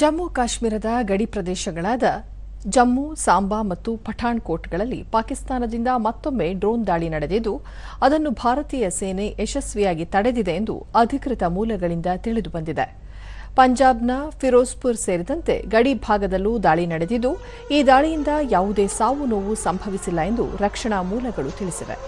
ಜಮ್ಮು ಕಾಶ್ಮೀರದ ಗಡಿ ಪ್ರದೇಶಗಳಾದ ಜಮ್ಮು, ಸಾಂಬಾ ಮತ್ತು ಪಠಾಣ್ಕೋಟ್ಗಳಲ್ಲಿ ಪಾಕಿಸ್ತಾನದಿಂದ ಮತ್ತೊಮ್ಮೆ ಡ್ರೋನ್ ದಾಳಿ ನಡೆದಿದ್ದು, ಅದನ್ನು ಭಾರತೀಯ ಸೇನೆ ಯಶಸ್ವಿಯಾಗಿ ತಡೆದಿದೆ ಎಂದು ಅಧಿಕೃತ ಮೂಲಗಳಿಂದ ತಿಳಿದುಬಂದಿದೆ ಪಂಜಾಬ್ನ ಫಿರೋಜ್ಪುರ್ ಸೇರಿದಂತೆ ಗಡಿ ಭಾಗದಲ್ಲೂ ದಾಳಿ ನಡೆದಿದ್ದು, ಈ ದಾಳಿಯಿಂದ ಯಾವುದೇ ಸಾವು ನೋವು ಸಂಭವಿಸಿಲ್ಲ ಎಂದು ರಕ್ಷಣಾ ಮೂಲಗಳು ತಿಳಿಸಿವೆ.